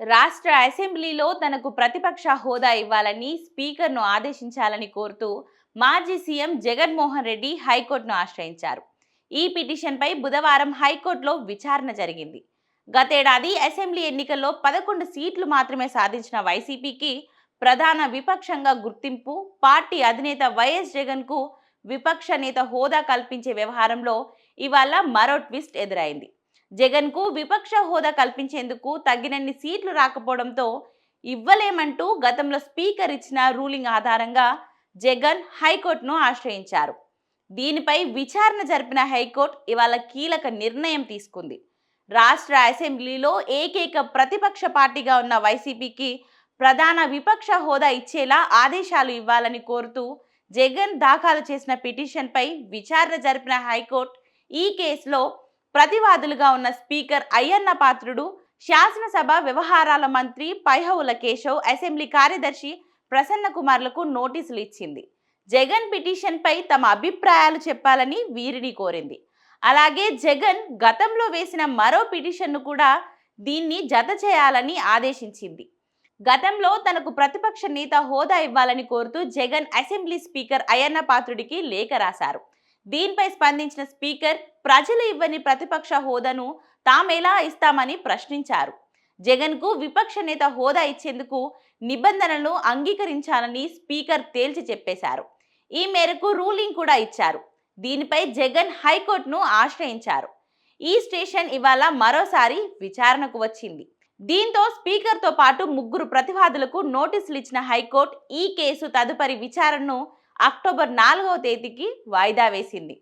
రాష్ట్ర అసెంబ్లీలో తనకు ప్రతిపక్ష హోదా ఇవ్వాలని స్పీకర్ను ఆదేశించాలని కోరుతూ మాజీ సీఎం జగన్మోహన్ రెడ్డి హైకోర్టును ఆశ్రయించారు. ఈ పిటిషన్పై బుధవారం హైకోర్టులో విచారణ జరిగింది. గతేడాది అసెంబ్లీ ఎన్నికల్లో పదకొండు సీట్లు మాత్రమే సాధించిన వైసీపీకి ప్రధాన విపక్షంగా గుర్తింపు పార్టీ అధినేత వైఎస్ జగన్కు విపక్ష నేత హోదా కల్పించే వ్యవహారంలో ఇవాళ మరో ట్విస్ట్ ఎదురైంది. జగన్కు విపక్ష హోదా కల్పించేందుకు తగినన్ని సీట్లు రాకపోవడంతో ఇవ్వలేమంటూ గతంలో స్పీకర్ ఇచ్చిన రూలింగ్ ఆధారంగా జగన్ హైకోర్టును ఆశ్రయించారు. దీనిపై విచారణ జరిపిన హైకోర్టు ఇవాళ కీలక నిర్ణయం తీసుకుంది. రాష్ట్ర అసెంబ్లీలో ఏకైక ప్రతిపక్ష పార్టీగా ఉన్న వైసీపీకి ప్రధాన విపక్ష హోదా ఇచ్చేలా ఆదేశాలు ఇవ్వాలని కోరుతూ జగన్ దాఖలు చేసిన పిటిషన్పై విచారణ జరిపిన హైకోర్టు ఈ కేసులో ప్రతివాదులుగా ఉన్న స్పీకర్ అయ్యన్న పాత్రుడు శాసనసభ వ్యవహారాల మంత్రి పైహవుల కేశవ్ అసెంబ్లీ కార్యదర్శి ప్రసన్న కుమార్లకు నోటీసులు ఇచ్చింది. జగన్ పిటిషన్పై తమ అభిప్రాయాలు చెప్పాలని వీరిని కోరింది. అలాగే జగన్ గతంలో వేసిన మరో పిటిషన్ను కూడా దీన్ని జత చేయాలని ఆదేశించింది. గతంలో తనకు ప్రతిపక్ష నేత హోదా ఇవ్వాలని కోరుతూ జగన్ అసెంబ్లీ స్పీకర్ అయ్యన్న పాత్రుడికి లేఖ రాశారు. దీనిపై స్పందించిన స్పీకర్ ప్రజలు ఇవ్వని ప్రతిపక్ష హోదాను తామెలా ఇస్తామని ప్రశ్నించారు. జగన్కు విపక్ష నేత హోదా ఇచ్చేందుకు నిబంధనలను అంగీకరించాలని స్పీకర్ తేల్చి చెప్పేశారు. ఈ మేరకు రూలింగ్ కూడా ఇచ్చారు. దీనిపై జగన్ హైకోర్టును ఆశ్రయించారు. ఈ స్టేషన్ ఇవాళ మరోసారి విచారణకు వచ్చింది. దీంతో స్పీకర్తో పాటు ముగ్గురు ప్రతివాదులకు నోటీసులు ఇచ్చిన హైకోర్టు ఈ కేసు తదుపరి విచారణను అక్టోబర్ నాలుగవ తేదీకి వాయిదా వేసింది.